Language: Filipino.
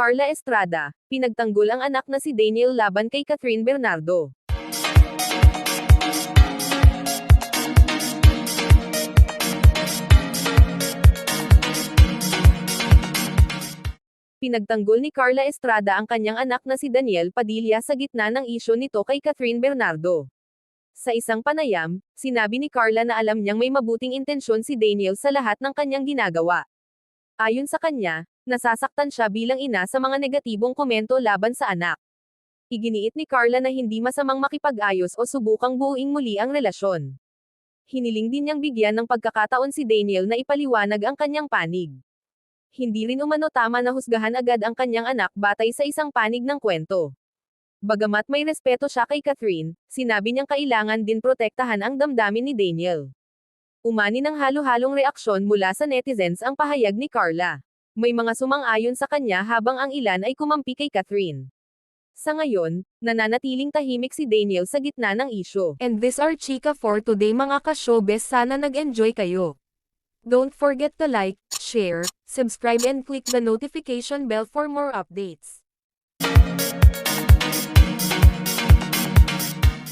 Carla Estrada, pinagtanggol ang anak na si Daniel laban kay Catherine Bernardo. Pinagtanggol ni Carla Estrada ang kanyang anak na si Daniel Padilla sa gitna ng isyo nito kay Catherine Bernardo. Sa isang panayam, sinabi ni Carla na alam niyang may mabuting intensyon si Daniel sa lahat ng kanyang ginagawa. Ayon sa kanya, nasasaktan siya bilang ina sa mga negatibong komento laban sa anak. Iginiit ni Carla na hindi masamang makipag-ayos o subukang buuing muli ang relasyon. Hiniling din niyang bigyan ng pagkakataon si Daniel na ipaliwanag ang kanyang panig. Hindi rin umano tama na husgahan agad ang kanyang anak batay sa isang panig ng kwento. Bagamat may respeto siya kay Catherine, sinabi niyang kailangan din protektahan ang damdamin ni Daniel. Umani ng halo-halong reaksyon mula sa netizens ang pahayag ni Carla. May mga sumang-ayon sa kanya habang ang ilan ay kumampi kay Catherine. Sa ngayon, nananatiling tahimik si Daniel sa gitna ng isyo. And this are Chika for today mga ka-showbiz sana nag-enjoy kayo. Don't forget to like, share, subscribe and click the notification bell for more updates.